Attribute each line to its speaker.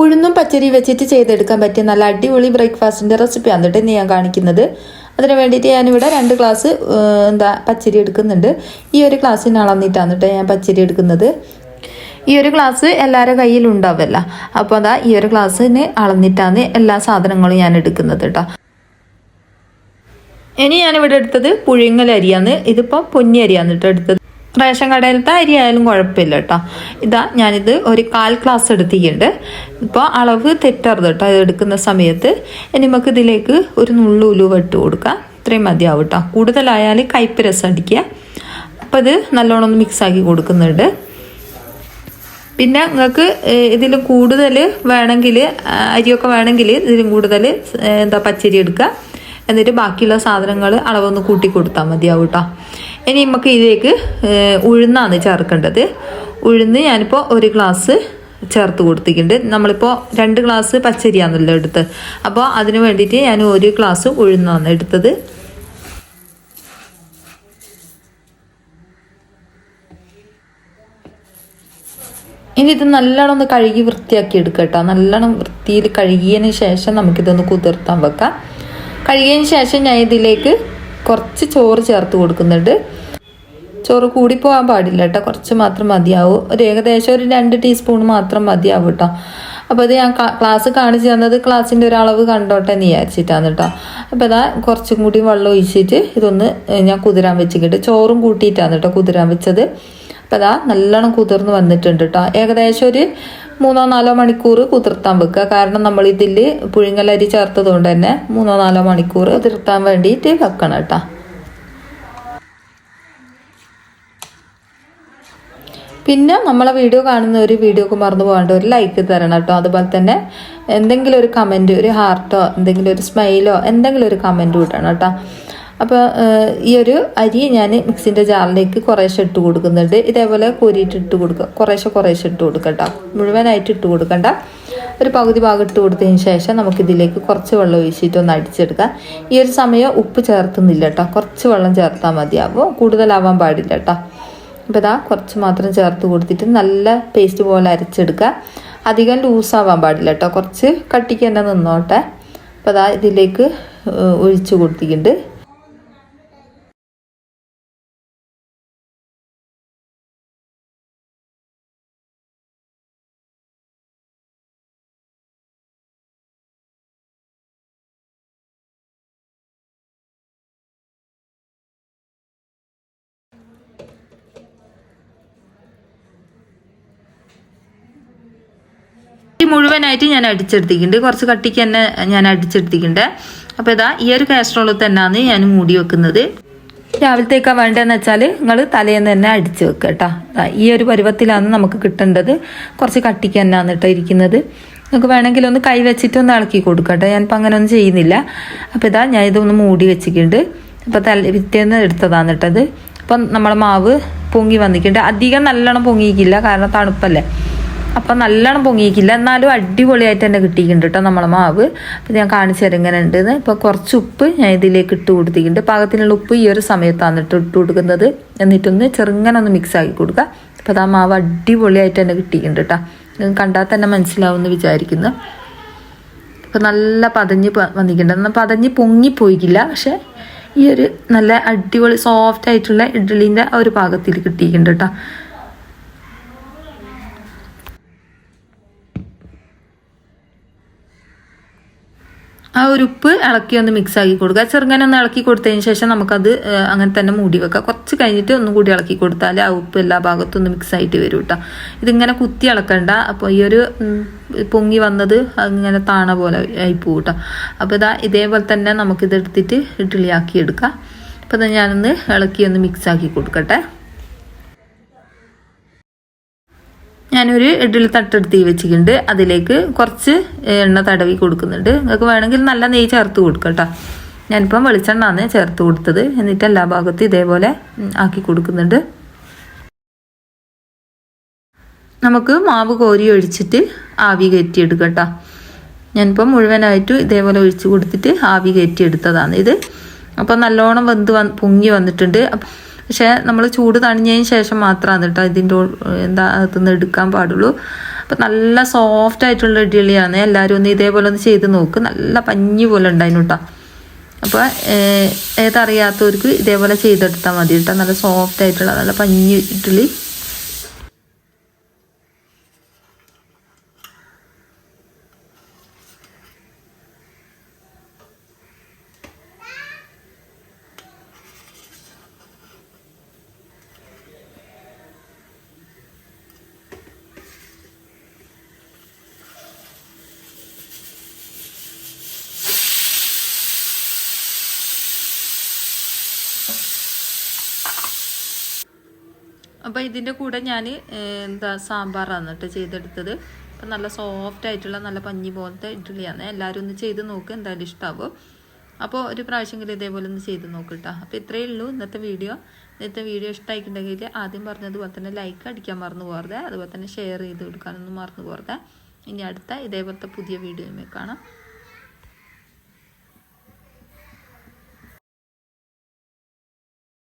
Speaker 1: ഉഴുന്നും പച്ചരി വെച്ചിട്ട് ചെയ്തെടുക്കാൻ പറ്റിയ നല്ല അടിപൊളി ബ്രേക്ക്ഫാസ്റ്റിന്റെ റെസിപ്പിയാണ് ഇന്ന് ഞാൻ കാണിക്കുന്നത്. അതിന് വേണ്ടിയിട്ട് ഞാനിവിടെ രണ്ട് ഗ്ലാസ് എന്താ പച്ചരി എടുക്കുന്നുണ്ട്. ഈ ഒരു ഗ്ലാസ്സിന് അളന്നിട്ടാണ് കേട്ടോ ഞാൻ പച്ചരി എടുക്കുന്നത്. ഈ ഒരു ഗ്ലാസ് എല്ലാവരുടെ കയ്യിലും അപ്പോൾ അതാ ഈ ഒരു ഗ്ലാസ്സിന് അളന്നിട്ടാണ് എല്ലാ സാധനങ്ങളും ഞാൻ എടുക്കുന്നത് കേട്ടോ. ഇനി ഞാനിവിടെ എടുത്തത് പുഴുങ്ങൽ അരിയാണ്. ഇതിപ്പോൾ പൊന്നി അരിയാണ് കേട്ടോ എടുത്തത്. റേഷൻ കടയിലത്തെ അരി ആയാലും കുഴപ്പമില്ല കേട്ടോ ഇതാ ഞാനിത് ഒരു കാൽ ഗ്ലാസ് എടുത്തിട്ടുണ്ട്. ഇപ്പോൾ അളവ് തെറ്റരുത് കേട്ടോ ഇത് എടുക്കുന്ന സമയത്ത് ഇനി നമുക്ക് ഇതിലേക്ക് ഒരു നുള്ളു ഉലുവ ഇട്ട് കൊടുക്കാം. ഇത്രയും മതിയാവും കേട്ടോ കൂടുതലായാൽ കയ്പ്പ് രസം അടിക്കുക. അപ്പോൾ ഇത് നല്ലോണം ഒന്ന് മിക്സാക്കി കൊടുക്കുന്നുണ്ട്. പിന്നെ നിങ്ങൾക്ക് ഇതിൽ കൂടുതൽ വേണമെങ്കിൽ അരിയൊക്കെ വേണമെങ്കിൽ ഇതിലും കൂടുതൽ എന്താ പച്ചരി എടുക്കുക. എന്നിട്ട് ബാക്കിയുള്ള സാധനങ്ങൾ അളവൊന്ന് കൂട്ടി കൊടുത്താൽ മതിയാവും കേട്ടോ ഇനി നമുക്ക് ഇതിലേക്ക് ഉഴുന്നാണ് ചേർക്കേണ്ടത്. ഉഴുന്ന് ഞാനിപ്പോൾ ഒരു ഗ്ലാസ് ചേർത്ത് കൊടുത്തിട്ടുണ്ട്. നമ്മളിപ്പോൾ രണ്ട് ഗ്ലാസ് പച്ചരിയാണല്ലോ എടുത്തത്. അപ്പോൾ അതിന് വേണ്ടിയിട്ട് ഞാൻ ഒരു ഗ്ലാസ് ഉഴുന്നാണ് എടുത്തത്. ഇനി ഇത് നല്ലോണം ഒന്ന് കഴുകി വൃത്തിയാക്കി എടുക്കുക നല്ലോണം വൃത്തിയിൽ കഴുകിയതിന് ശേഷം നമുക്കിതൊന്ന് കുതിർത്താൻ വെക്കാം. കഴുകിയതിന് ശേഷം ഞാൻ ഇതിലേക്ക് കുറച്ച് ചോറ് ചേർത്ത് കൊടുക്കുന്നുണ്ട്. ചോറ് കൂടി പോകാൻ പാടില്ല കേട്ടോ. കുറച്ച് മാത്രം മതിയാവും. ഒരു ഏകദേശം ഒരു രണ്ട് ടീസ്പൂൺ മാത്രം മതിയാവും കേട്ടോ. അപ്പോൾ അത് ഞാൻ ക്ലാസ് കാണിച്ചു തന്നത് ക്ലാസ്സിന്റെ ഒരു അളവ് കണ്ടോട്ടെ എന്ന് വിചാരിച്ചിട്ടാണ് കേട്ടോ. അപ്പോൾ അതാ കുറച്ചും കൂടി വെള്ളം ഒഴിച്ചിട്ട് ഇതൊന്ന് ഞാൻ കുതിരാൻ വെച്ചിട്ട് ചോറും കൂട്ടിയിട്ടാണ് കേട്ടോ കുതിരാൻ വെച്ചത്. അപ്പോൾ അതാ നല്ലോണം കുതിർന്ന് വന്നിട്ടുണ്ട് കേട്ടോ. ഏകദേശം ഒരു മൂന്നോ നാലോ മണിക്കൂർ കുതിർത്താൻ വെക്കുക. കാരണം നമ്മൾ ഇതിൽ പുഴുങ്ങലരി ചേർത്തത് കൊണ്ട് തന്നെ മൂന്നോ നാലോ മണിക്കൂർ കുതിർത്താൻ വേണ്ടിയിട്ട് വെക്കണം കേട്ടോ. പിന്നെ നമ്മളെ വീഡിയോ കാണുന്ന ഒരു വീഡിയോക്ക് മറന്നു പോകാണ്ട് ഒരു ലൈക്ക് തരണം കേട്ടോ. അതുപോലെ തന്നെ എന്തെങ്കിലും ഒരു കമന്റ് ഒരു ഹാർട്ടോ എന്തെങ്കിലും ഒരു സ്മൈലോ എന്തെങ്കിലും ഒരു കമന്റ് വിടണം കേട്ടോ. അപ്പോൾ ഈ ഒരു അരി ഞാൻ മിക്സിന്റെ ജാറിലേക്ക് കുറേശ്ശെ ഇട്ട് കൊടുക്കുന്നുണ്ട്. ഇതേപോലെ കോരിയിട്ട് ഇട്ട് കൊടുക്കുക കുറേശ്ശെ കുറേശ്ശെ ഇട്ട് കൊടുക്കുക കേട്ടോ. മുഴുവനായിട്ട് ഇട്ട് കൊടുക്കണ്ട. ഒരു പകുതി ഭാഗം ഇട്ട് കൊടുത്തതിന് ശേഷം നമുക്കിതിലേക്ക് കുറച്ച് വെള്ളം ഒഴിച്ചിട്ട് ഒന്ന് അടിച്ചെടുക്കാം. ഈ ഒരു സമയം ഉപ്പ് ചേർത്തുന്നില്ല കേട്ടോ. കുറച്ച് വെള്ളം ചേർത്താൽ മതിയാവും. കൂടുതലാവാൻ പാടില്ല കേട്ടോ. അപ്പോൾ ഇതാ കുറച്ച് മാത്രം ചേർത്ത് കൊടുത്തിട്ട് നല്ല പേസ്റ്റ് പോലെ അരച്ചെടുക്കുക. അധികം ലൂസാവാൻ പാടില്ല കേട്ടോ കുറച്ച് കട്ടിക്ക് തന്നെ നിന്നോട്ടെ. അപ്പോൾ അതാ ഇതിലേക്ക് ഒഴിച്ച് കൊടുത്തിട്ടുണ്ട്. മുഴുവനായിട്ട് ഞാൻ അടിച്ചെടുത്തിട്ടുണ്ട്. കുറച്ച് കട്ടിക്ക് തന്നെ ഞാൻ അടിച്ചെടുത്തിട്ടുണ്ട്. അപ്പോൾ ഇതാ ഈ ഒരു കാസ്ട്രോളിൽ തന്നെയാണ് ഞാൻ മൂടി വെക്കുന്നത്. രാവിലത്തേക്കാ വേണ്ടതെന്ന് വെച്ചാൽ നിങ്ങൾ തലേന്ന് തന്നെ അടിച്ച് വെക്കുക കേട്ടോ. ഈ ഒരു പരുവത്തിലാണ് നമുക്ക് കിട്ടേണ്ടത്. കുറച്ച് കട്ടിക്ക് തന്നെയാണ് കേട്ടോ ഇരിക്കുന്നത്. നമുക്ക് വേണമെങ്കിൽ ഒന്ന് കൈ വെച്ചിട്ട് ഒന്ന് ഇളക്കി കൊടുക്കട്ടെ ഞാനിപ്പോൾ അങ്ങനെ ഒന്നും ചെയ്യുന്നില്ല. അപ്പോൾ ഇതാ ഞാൻ ഇതൊന്ന് മൂടി വെച്ചിട്ടുണ്ട്. അപ്പോൾ തല പിറ്റേന്ന് എടുത്തതാണ് കേട്ടത് അപ്പം നമ്മളെ മാവ് പൊങ്ങി വന്നിട്ടുണ്ട്. അധികം നല്ലോണം പൊങ്ങിയിക്കില്ല കാരണം തണുപ്പല്ലേ. അപ്പം നല്ലോണം പൊങ്ങിയിക്കില്ല. എന്നാലും അടിപൊളിയായിട്ട് തന്നെ കിട്ടിയിട്ടുണ്ട് കേട്ടോ നമ്മളെ മാവ്. അപ്പം ഞാൻ കാണിച്ചു തരാം ഇങ്ങനെ ഉണ്ടെന്ന്. ഇപ്പോൾ കുറച്ച് ഉപ്പ് ഞാൻ ഇതിലേക്ക് ഇട്ട് കൊടുത്തിട്ടുണ്ട്. പാകത്തിനുള്ള ഉപ്പ് ഈ ഒരു സമയത്താണ് ഇട്ട് ഇട്ട് കൊടുക്കുന്നത്. എന്നിട്ടൊന്ന് ചെറുങ്ങനെ ഒന്ന് മിക്സ് ആക്കി കൊടുക്കുക അപ്പോൾ ആ മാവ് അടിപൊളിയായിട്ട് തന്നെ കിട്ടിയിട്ടുണ്ട് കേട്ടോ കണ്ടാൽ തന്നെ മനസ്സിലാവുമെന്ന് വിചാരിക്കുന്നു. അപ്പോൾ നല്ല പതഞ്ഞ് വന്നിട്ടുണ്ട്. എന്നാൽ പതഞ്ഞ് പൊങ്ങിപ്പോയിക്കില്ല. പക്ഷേ ഈ ഒരു നല്ല അടിപൊളി സോഫ്റ്റ് ആയിട്ടുള്ള ഇഡ്ഡലിന്റെ ആ ഒരു പാകത്തിൽ കിട്ടിയിട്ടുണ്ട് കേട്ടോ ആ ഒരു ഉപ്പ് ഇളക്കി ഒന്ന് മിക്സ് ആക്കി കൊടുക്കുക. ചെറുങ്ങനെ ഒന്ന് ഇളക്കി കൊടുത്തതിന് ശേഷം നമുക്കത് അങ്ങനെ തന്നെ മൂടി വെക്കുക. കുറച്ച് കഴിഞ്ഞിട്ട് ഒന്നും കൂടി ഇളക്കി കൊടുത്താൽ ആ ഉപ്പ് എല്ലാ ഭാഗത്തും ഒന്ന് മിക്സ് ആയിട്ട് വരും കേട്ടോ ഇതിങ്ങനെ കുത്തി ഇളക്കണ്ട. അപ്പോൾ ഈ ഒരു പൊങ്ങി വന്നത് അങ്ങനെ താണ പോലെ ആയി പോകും കേട്ടോ അപ്പോൾ ഇതാ ഇതേപോലെ തന്നെ നമുക്കിതെടുത്തിട്ട് ഇഡ്ഡലിയാക്കി എടുക്കാം. അപ്പോൾ ഞാനൊന്ന് ഇളക്കി ഒന്ന് മിക്സ് ആക്കി കൊടുക്കട്ടെ. ഞാനൊരു ഇഡ്ഡലി തട്ടെടുത്ത് വെച്ചിട്ടുണ്ട്. അതിലേക്ക് കുറച്ച് എണ്ണ തടവി കൊടുക്കുന്നുണ്ട്. നിങ്ങൾക്ക് വേണമെങ്കിൽ നല്ല നെയ്യ് ചേർത്ത് കൊടുക്കാം കേട്ടോ. ഞാനിപ്പം വെളിച്ചെണ്ണാണ് ചേർത്ത് കൊടുത്തത്. എന്നിട്ട് എല്ലാ ഭാഗത്തും ഇതേപോലെ ആക്കി കൊടുക്കുന്നുണ്ട്. നമുക്ക് മാവ് കോരി ഒഴിച്ചിട്ട് ആവി കയറ്റിയെടുക്കാം കേട്ടോ. ഞാനിപ്പം മുഴുവനായിട്ടും ഇതേപോലെ ഒഴിച്ച് കൊടുത്തിട്ട് ആവി കയറ്റിയെടുത്തതാണ് ഇത്. അപ്പോൾ നല്ലോണം വെന്ത് പൊങ്ങി വന്നിട്ടുണ്ട്. പക്ഷേ നമ്മൾ ചൂട് തണിഞ്ഞതിന് ശേഷം മാത്രമാണ് കേട്ടോ ഇതിന്റെ എന്താ അകത്തുനിന്ന് എടുക്കാൻ പാടുള്ളൂ. അപ്പം നല്ല സോഫ്റ്റ് ആയിട്ടുള്ള ഇഡ്ഡലിയാണ്. എല്ലാവരും ഒന്ന് ഇതേപോലെ ഒന്ന് ചെയ്ത് നോക്ക്. നല്ല പഞ്ഞി പോലെ ഉണ്ടായിരുന്നു കേട്ടോ. അപ്പോൾ ഏതറിയാത്തവർക്ക് ഇതേപോലെ ചെയ്തെടുത്താൽ മതി കേട്ടോ. നല്ല സോഫ്റ്റ് ആയിട്ടുള്ള നല്ല പഞ്ഞി ഇഡ്ഡലി. അപ്പോൾ ഇതിന്റെ കൂടെ ഞാൻ എന്താ സാമ്പാറാണ് കേട്ടോ ചെയ്തെടുത്തത്. അപ്പം നല്ല സോഫ്റ്റ് ആയിട്ടുള്ള നല്ല പഞ്ഞി പോലത്തെ ഇഡ്ഡലിയാണ്. എല്ലാവരും ഒന്ന് ചെയ്ത് നോക്ക് എന്തായാലും ഇഷ്ടമാവും അപ്പോൾ ഒരു പ്രാവശ്യമെങ്കിലും ഇതേപോലെ ഒന്ന് ചെയ്ത് നോക്കട്ടോ അപ്പോൾ ഇത്രയേ ഉള്ളൂ ഇന്നത്തെ വീഡിയോ. ഇന്നത്തെ വീഡിയോ ഇഷ്ടമായിട്ടുണ്ടെങ്കിൽ ആദ്യം പറഞ്ഞതുപോലെ തന്നെ ലൈക്ക് അടിക്കാൻ മറന്നു പോകരുത്. അതുപോലെ തന്നെ ഷെയർ ചെയ്ത് കൊടുക്കാനൊന്നും മറന്നു പോകരുത്. ഇനി അടുത്ത ഇതേപോലത്തെ പുതിയ വീഡിയോയുമേ കാണാം.